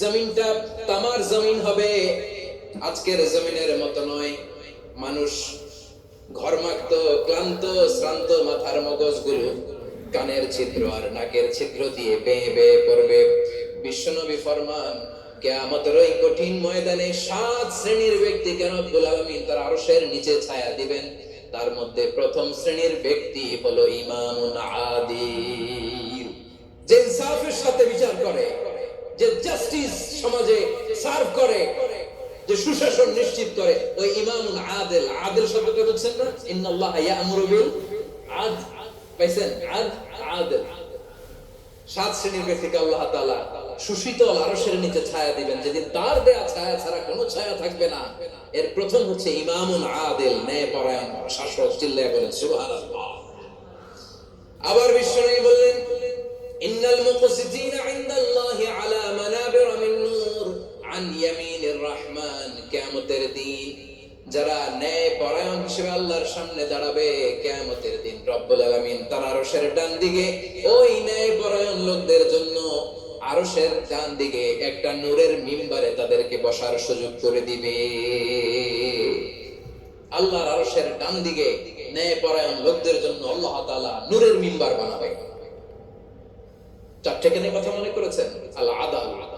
জমিনটা তামার জমিন হবে। আজকের জমিনের মতো নয়। মানুষ ঘরমাক্ত, ক্লান্ত, শ্রান্ত মাথার মগজগুলো কানের ছিদ্র আর নাকের ছিদ্র দিয়ে বেয়ে বেয়ে পড়বে। বিশ্বনবী ফরমান কেয়ামতের ওই কঠিন ময়দানে সাত শ্রেণির ব্যক্তিকে রব্বুল আলামিন তার আরশের নিচে ছায়া দিবেন? তার মধ্যে প্রথম শ্রেণির ব্যক্তি হলো ইমামুন আদিল। যে ইনসাফের সাথে বিচার করে যে জাস্টিস সমাজে সার্ভ করে, যে সুশাসন নিশ্চিত করে, ওই ইমামুন আদেল। আদেল শব্দটা বুঝছেন না? ইন্নাল্লাহ ইয়ামুরু বিল আদ। পাইছেন? আদ, আদেল। সাত শ্রেণির ব্যক্তিকে আল্লাহ তাআলা সুশীতল আরশের নিচে ছায়া দিবেন। যেদিন তার দেয়া ছায়া ছাড়া কোনো ছায়া থাকবে না, এর প্রথম হচ্ছে ইমামুন আদেল, ন্যায়পরায়ণ, শাসক, চিল্লায় বলেন, সুবহানাল্লাহ। আবার বিশ্বনবী বললেন, ইন্নাল মুকসিতিনা আন দিন। যারা ন্যায় পরায়ণ হিসেবে আল্লাহর সামনে দাঁড়াবে, কিয়ামতের দিন রব্বুল আলামিন তার আরশের ডান দিকে ওই ন্যায় পরায়ণ লোকদের জন্য আরশের ডান দিকে একটা নূরের মিম্বারে তাদেরকে বসার সুযোগ করে দিবে। আল্লাহর আরশের ডান দিকে ন্যায় পরায়ণ লোকদের জন্য আল্লাহ তাআলা নূরের মিম্বার বানাবে। চারটে কেন কথা মনে করেছেন? আল আদাল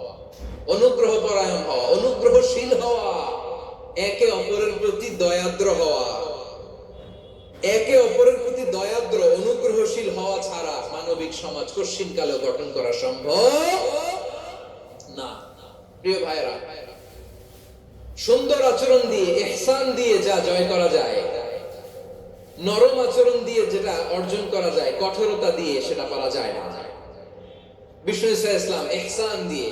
অনুগ্রহ পরায়ণ হওয়া, অনুগ্রহশীল হওয়া, একে অপরের প্রতি দয়াদ্র হওয়া। একে অপরের প্রতি দয়াদ্র, অনুগ্রহশীল হওয়া ছাড়া মানবিক সমাজ কশিন কালে গঠন করা সম্ভব না। প্রিয় ভাইরা সুন্দর আচরণ দিয়ে ইহসান দিয়ে যা জয় করা যায়, নরম আচরণ দিয়ে যেটা অর্জন করা যায়, কঠোরতা দিয়ে সেটা পারা যায় না। বিষ্ণু ইসলাম ইহসান দিয়ে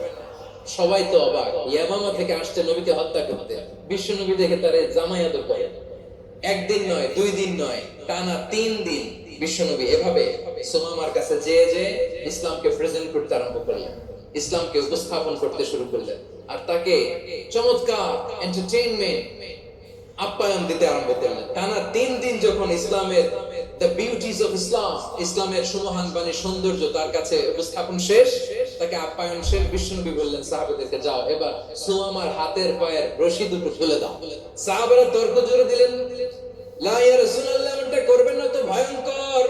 সবাই তো অবাক। ইয়ামামা থেকে আসছে নবীকে হত্যা করতে। বিশ্বনবী দেখে তারে জামায়াত করে একদিন নয়, দুই দিন নয়, টানা তিন দিন বিশ্বনবী এভাবে সোমামার কাছে যেয়ে যে ইসলামকে প্রেজেন্ট করতে আরম্ভ করলেন। ইসলামকে উপস্থাপন করতে শুরু করলেন। আর তাকে চমৎকার এন্টারটেইনমেন্ট আপ্যায়ন দিতে আরম্ভ করলেন। টানা তিন দিন যখন ইসলামের দ্য বিউটিজ অফ ইসলাম ইসলামের সুমহান বাণী সৌন্দর্য তার কাছে উপস্থাপন শেষ তাকে আপ্যায়ন শেষ বিশ্বনবী বললেন, সাহাবাদেরকে যাও, এবার সুমামার হাতের পায়ের রশি দুটো খুলে দাও। সাহাবারা তর্ক জোরে দিলেন, লা ইয়া রাসূলুল্লাহ করবেন না তো, ভয়ঙ্কর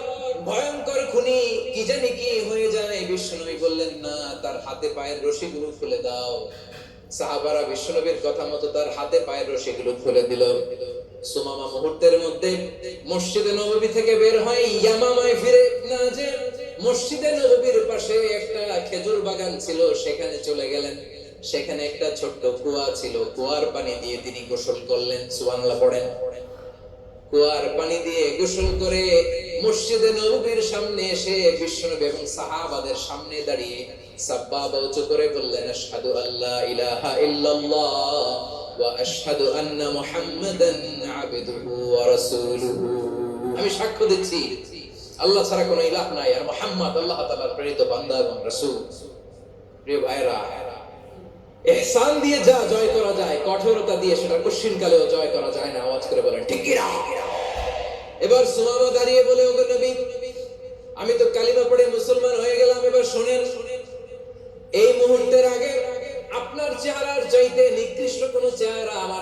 ভয়ঙ্কর খুনি, কি জানি কি হয়ে যায়। বললেন, না, তার হাতে পায়ের রশিগুলো খুলে দাও। সাহাবারা কথা মতো তার হাতে পায়ের খুলে দিল। সুমামা মুহূর্তের মধ্যে মসজিদে নববী থেকে বের হয় ইয়ামামায় ফিরে না যে মসজিদে নববীর পাশে একটা খেজুর বাগান ছিল, সেখানে চলে গেলেন। সেখানে একটা ছোট্ট কুয়া ছিল। কুয়ার পানি দিয়ে তিনি গোসল করলেন, সুবহানাল্লাহ পড়েন। কুয়ার পানি দিয়ে গোসল করে মসজিদে নববীর সামনে এসে বিশ্বনবী এবং সাহাবাদের সামনে দাঁড়িয়ে সাব্বাবা উঁচু করে বললেন, আশহাদু আল্লা ইলাহা ইল্লাল্লাহ ওয়া আশহাদু আন্না মুহাম্মাদান আবদুহু ওয়া রাসূলুহু। আমি সাক্ষ্য দিচ্ছি আল্লাহ ছাড়া কোনো ইলাহ নাই। আর মোহাম্মদ আল্লাহ তালার প্রেরিত বান্দা এবং রসুল। প্রিয় ভাইরা এহসান দিয়ে যা জয় করা যায়, কঠোরতা দিয়ে সেটা কুশ্চিন কালেও জয় করা যায় না। আওয়াজ করে বলেন, ঠিক এবার সুমামা দাঁড়িয়ে বলে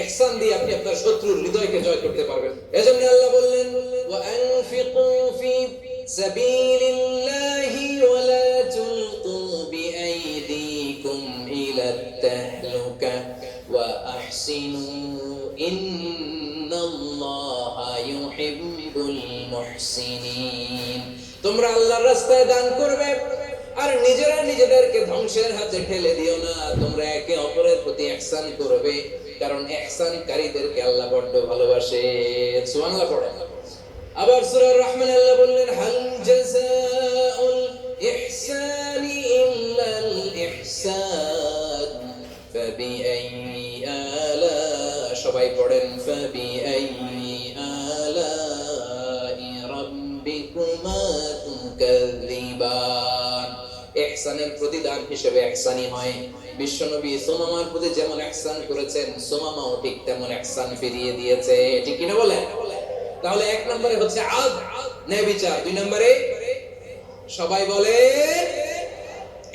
ইহসান দিয়ে আপনি আপনার শত্রুর হৃদয়কে জয় করতে পারবেন। এজন্য আল্লাহ বললেন বিআইদিকুম ইলা তাহলুকা ওয়া আহসিনু ইন্নাল্লাহা ইউহিব্বুল মুহসিনিন। তোমরা আল্লাহর রাস্তায় দান করবে, আর নিজেরা নিজেদেরকে ধ্বংসের হাতে ঠেলে দিও না। তোমরা একে অপরের প্রতি ইহসান করবে। কারণ এহসানকারীদেরকে আল্লাহ বড্ড ভালোবাসে। সুবহানাল্লাহ পড়েন। আবার সূরা রহমান আল্লাহ বললেন, হাল জাযাউল ইহসানি ইল্লাল ইহসান ফাবি আলা, সবাই পড়েন ফাবি আলাই ইহসানের প্রতিদান হিসেবে ইহসানি হয়। বিশ্বনবী সোমামার প্রতি যেমন ইহসান করেছেন, সোমামাও ঠিক তেমন ইহসান ফিরিয়ে দিয়েছে। ঠিক কিনা বলেন? তাহলে এক নম্বরে হচ্ছে আদ, ন্যায় বিচার। দুই নম্বরে সবাই বলে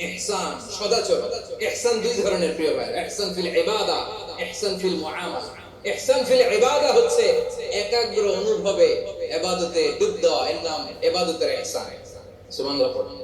ইহসান সদাচর ইহসান দুই ধরনের প্রিয় ভাই ইহসান ফিল ইবাদা, ইহসান ফিল মুআমালা। ইহসান ফিল ইবাদা হচ্ছে একাগ্র অনুভবে ইবাদতে ডুব দেওয়া এর নাম ইবাদতের ইহসান। সুবহানাল্লাহ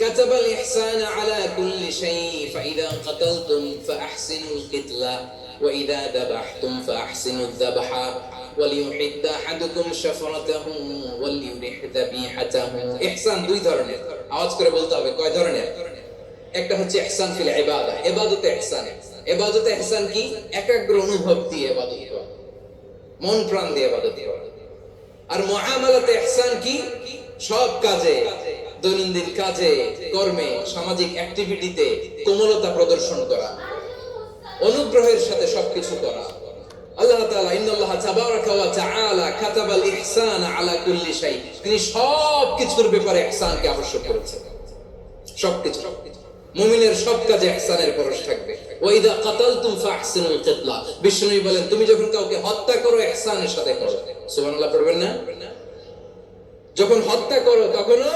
كتب الإحسان على كل شيء فإذا قتلتم فأحسنوا القتلة وإذا ذبحتم فأحسنوا الذبح وليحد أحدكم شفرته وليرح ذبيحته إحسان দুই ধরনের আওয়াজ করে বলতে হবে কয় ধরনের একটা হচ্ছে ইহসান ফিল ইবাদা ইবাদতে ইহসান ইবাদতে ইহসান কি একাগ্র অনুভব দিয়ে ইবাদত করা মন প্রাণ দিয়ে ইবাদত করা আর মুআমালাতে ইহসান কি সব কাজে দৈনন্দিন কাজে, কর্মে, সামাজিক অ্যাক্টিভিটিতে কোমলতা প্রদর্শন করা, অনুগ্রহের সাথে সবকিছু করা। আল্লাহ তাআলা, ইন্নাল্লাহ তাবারাকা ওয়া তাআলা কাতাবাল ইহসান আলা কুল্লি শাই। তিনি ব্যাপারে ইহসানকে আবশ্যক সবকিছু। মুমিনের সব কাজে ইহসানের পরশ থাকবে। কাতালতুম ফাহসিনুল কিতলা। বলেন, তুমি যখন কাউকে হত্যা করো, ইহসানের সাথে করো। সুবহানাল্লাহ পড়বেন না? যখন হত্যা করো, তখনও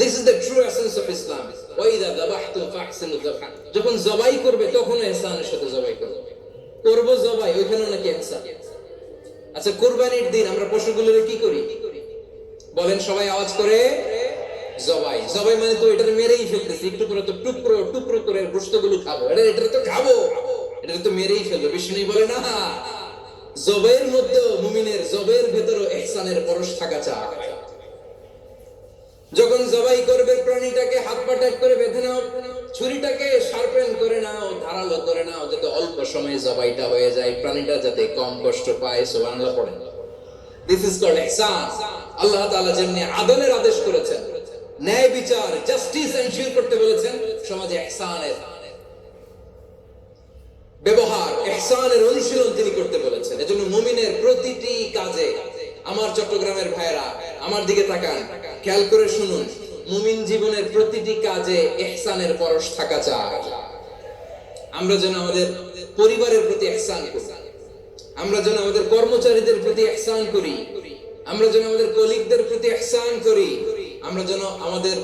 This is the true essence of Islam ওয়াইদা যাবাহতুম ফাহসিনু যাবহা যখন জবাই করবে, তখন ইহসানের সাথে জবাই করবে। করব জবাই, ওইখানেও নাকি ইহসান আচ্ছা কুরবানির দিন আমরা পশুগুলোরে কি করি? বলেন, সবাই আওয়াজ করে, জবাই। জবাই মানে তো এটা মেরেই ফেলতেছি, একটু করে তো টুকরো টুকরো করে গোস্তগুলো খাব। এটা এটা তো খাব। এটা তো মেরেই ফেলব বিষ্ণু বলে না। জবের মধ্যে মুমিনের জবের ভেতরে ইহসানের পরশ থাকা চায় যখন জবাই করবে, প্রাণীটাকে হাত পা টাইট করে বেঁধে নাও, ছুরিটাকে শার্পেন করে নাও, ধারালো করে নাও, যাতে অল্প সময়ে জবাইটা হয়ে যায়, প্রাণীটা যাতে কম কষ্ট পায়, সুবহানাল্লাহ পড়েন। দিস ইজ কল্ড ইহসান আল্লাহ তাআলা যেমনি আদলের আদেশ করেছেন, ন্যায় বিচার জাস্টিস এনশিওর করতে বলেছেন, সমাজে ইহসানের ব্যবহার ইহসানের অনুশীলন তিনি করতে বলেছেন। এজন্য মুমিনের প্রতিটি কাজে আমার চট্টগ্রামের ভাইয়েরা, আমার দিকে তাকান, খেয়াল করে শুনুন, মুমিন জীবনের প্রতিটি কাজে ইহসানের পরশ থাকা চায় আমরা যেন আমাদের পরিবারের প্রতি ইহসান করি, আমরা যেন আমাদের কর্মচারীদের প্রতি ইহসান করি, আমরা যেন আমাদের কলিগদের প্রতি ইহসান করি, আমরা যেন আমাদের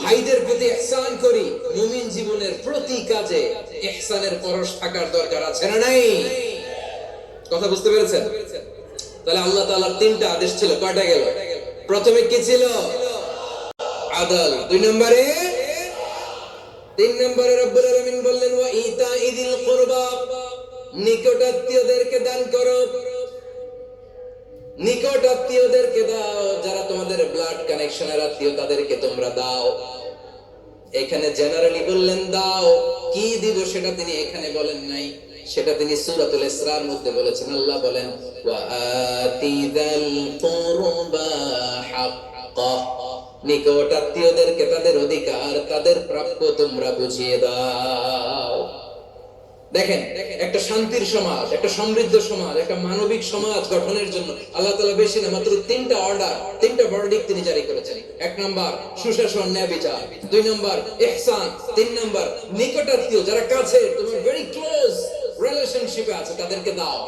ভাইদের প্রতি ইহসান করি, মুমিন জীবনের প্রতি কাজে ইহসানের পরশ থাকার দরকার আছে না নাই? কথা বুঝতে পেরেছেন? তাহলে আল্লাহ তাআলার তিনটা আদেশ ছিল, কয়টা গেল? প্রথমে কি ছিল? আদল। দুই নম্বরে? তিন নম্বরে রব্বুল আলামিন বললেন ইতা ইদিল দান করো। দাও, যারা তোমাদের ব্লাড কানেকশনের আত্মীয়, তাদেরকে তোমরা দাও। এখানে জেনারেলি বললেন, দাও। কি দিব সেটা তিনি এখানে বলেন নাই। সেটা তিনি সূরাতুল ইসরার মধ্যে বলেছেন, আল্লাহ বলেন নিকট আত্মীয়দেরকে তাদের অধিকার, তাদের প্রাপ্য তোমরা বুঝিয়ে দাও। দেখেন, একটা শান্তির সমাজ, একটা সমৃদ্ধ সমাজ, একটা মানবিক সমাজ গঠনের জন্য আল্লাহ তালা বেশি না, মাত্র তিনটা অর্ডার তিনটা ভার্ডিক তিনি জারি করেছেন। এক নাম্বার, সুশাসন, ন্যায় বিচার। দুই নাম্বার, ইহসান। তিন নাম্বার নিকটাত্মীয় যারা কাছে তোমার ভেরি ক্লোজ রিলেশনশিপে আছে, তাদেরকে দাও।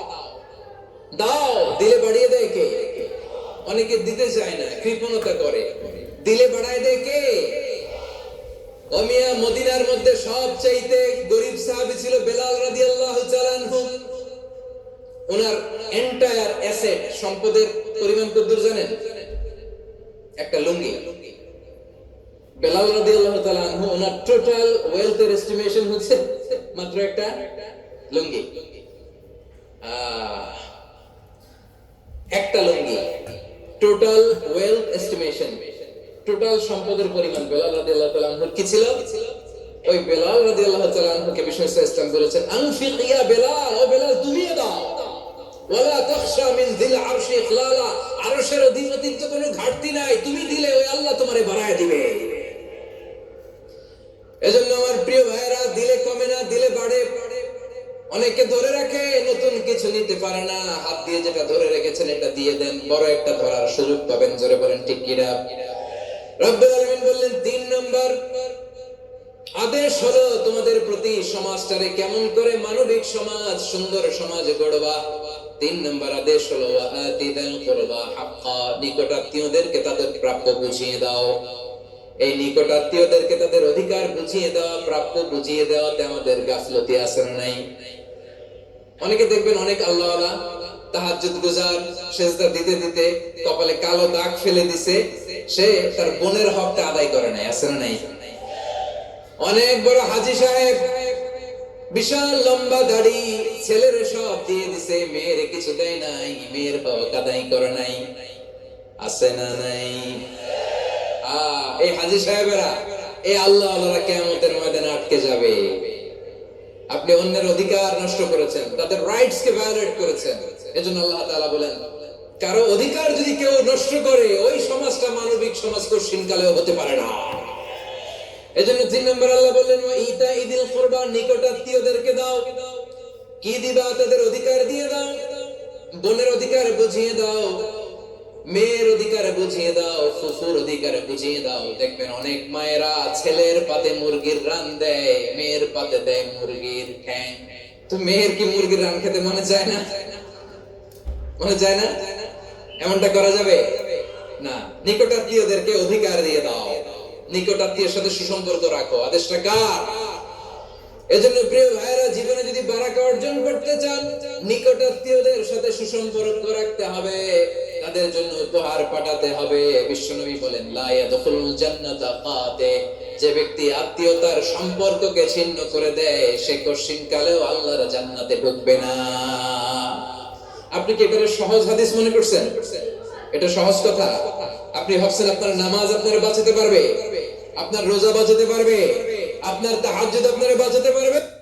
দাও, দিলে বাড়িয়ে দেয় কে? অনেকে দিতে চায় না, কৃপণতা করে। দিলে বাড়ায় দেয় কে? অমিয়া মদিনার মধ্যে গরিব সাহাবী ছিল বেলাল ওনার এন্টায়ার অ্যাসেট সম্পদের পরিমাণ জানেন? একটা লুঙ্গি। বেলাল ওনার টোটাল ওয়েলথের এস্টিমেশন হচ্ছে মাত্র একটা লুঙ্গি। একটা লুঙ্গি। টোটাল ওয়েলথ এস্টিমেশন টোটাল সম্পদের পরিমাণ বেলাল রাদিয়াল্লাহু তাআলা আনহুর কি ছিল? ওই বেলাল রাদিয়াল্লাহু তাআলা আনহুকে বিষ্ণু ইসলাম বলেছেন, আনফিক ইয়া বেলাল, ও বেলাল, তুমি দাও। ওয়ালা তাখশা মিন যিল আরশি ইখলালা, আরশের অধিপতির তো কোনো ঘাটতি নাই, তুমি দিলে ওই আল্লাহ তোমারে বাড়ায় দিবে। এজন্য আমার প্রিয় ভাইয়েরা, দিলে কমে না, দিলে বাড়ে। অনেকে ধরে রাখে, নতুন কিছু নিতে পারে না। হাত দিয়ে যেটা ধরে রেখেছেন, এটা দিয়ে দেন। বড় একটা ধরার সুযোগ পাবেন, জোরে বলেন, ঠিক কিনা রব্বুল বললেন, তিন নম্বর আদেশ হলো তোমাদের প্রতি সমাজটারে কেমন করে মানবিক সমাজ, সুন্দর সমাজ গড়বা। তিন নম্বর আদেশ হলো হাক্কা নিকটাত্মীয়দেরকে তাদের প্রাপ্য বুঝিয়ে দাও। এই নিকটাত্মীয়দেরকে তাদের অধিকার বুঝিয়ে দেওয়া, প্রাপ্য বুঝিয়ে দেওয়াতে আমাদের গাফলতি আছে না নাই? অনেকে দেখবেন অনেক আল্লাহ গুজার সেজদা দিতে দিতে কপালে কালো দাগ ফেলে দিছে সে তার বোনের হকটা আদায় করে নাই আছে না নাই? অনেক বড় হাজি সাহেব বিশাল লম্বা দাড়ি ছেলের সব দিয়ে দিছে মেয়ের কিছু দেয় নাই মেয়ের হক আদায় করে নাই আছে না নাই? আহ, এই হাজি সাহেবেরা এই আল্লাহ আল্লাহরা কেমতের ময়দানে আটকে যাবে। আপনি অন্যের অধিকার নষ্ট করেছেন, তাদের রাইটস কে ভায়োলেট করেছেন। এজন্য আল্লাহ তাআলা বলেন, কারও অধিকার যদি কেউ নষ্ট করে, ওই সমাজটা মানবিক সমাজ কঠিনকালেও হতে পারে না। এজন্য তিন নম্বর আল্লাহ বললেন ইতা ইদিল নিকট আত্মীয়দেরকে দাও। কি দিবা তাদের অধিকার দিয়ে দাও? বোনের অধিকার বুঝিয়ে দাও। মেয়ের অধিকার বুঝিয়ে দাও, ফুফুর অধিকার বুঝিয়ে দাও। দেখবেন অনেক মায়েরা ছেলের পাতে মুরগির রান দেয়, মেয়ের পাতে দেয় মুরগির ঠ্যাং। তো মেয়ের কি মুরগির রান খেতে মনে চায় না? মনে চায় না? এমনটা করা যাবে? না। নিকটাত্মীয়দেরকে অধিকার দিয়ে দাও। নিকটাত্মীয়ের সাথে সুসম্পর্ক রাখো। আদেশটা কার? এজন্য প্রিয় ভাইরা জীবনে যদি বারাকা অর্জন করতে চান, নিকটাত্মীয়দের সাথে সুসম্পর্ক রাখতে হবে। তাদের জন্য উপহার পাঠাতে হবে। বিশ্বনবী বলেন, লা ইয়াদখুলুল জান্নাতা কাতে। যে ব্যক্তি আত্মীয়তার সম্পর্ককে ছিন্ন করে দেয়, সে কঠিন কালেও আল্লাহর জান্নাতে ঢুকবে না। আপনি কি এটা সহজ হাদিস মনে করছেন? এটা সহজ কথা। আপনি ভাবছেন আপনার নামাজ আপনার বাঁচাতে পারবে? আপনার রোজা বাঁচাতে পারবে? আপনার তাহাজ্জুদ আপনার বাঁচাতে পারবে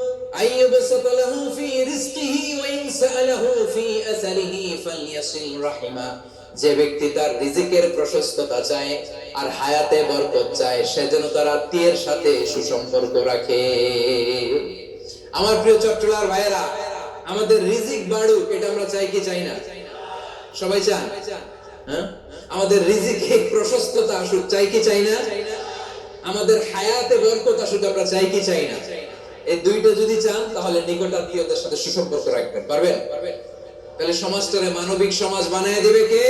আইয়ুবসাত লাহু ফি রিজকিহি ওয়া ইন সাআলাহু ফি আসারিহি ফালইয়াসিল রাহিমা যে ব্যক্তি তার রিজিকের প্রশস্ততা চায় আর হায়াতে বরকত চায়, সে যেন তার আত্মীয়ের সাথে সুসম্পর্ক রাখে। আমার প্রিয় চট্টলার ভাইয়েরা, আমাদের রিজিক বাড়ুক, এটা আমরা চাই কি চাই না? সবাই চান? হ্যাঁ? আমাদের রিজিকে প্রশস্ততা আসুক, চাই কি চাই না? আমাদের হায়াতে বরকত আসুক, আমরা চাই কি চাই না? এই দুইটা যদি চান, তাহলে নিকটাত্মীয়দের সাথে সুসম্পর্ক রাখবেন। পারবেন পারবেন? তাহলে সমাজটারে মানবিক সমাজ বানিয়ে দেবে কে?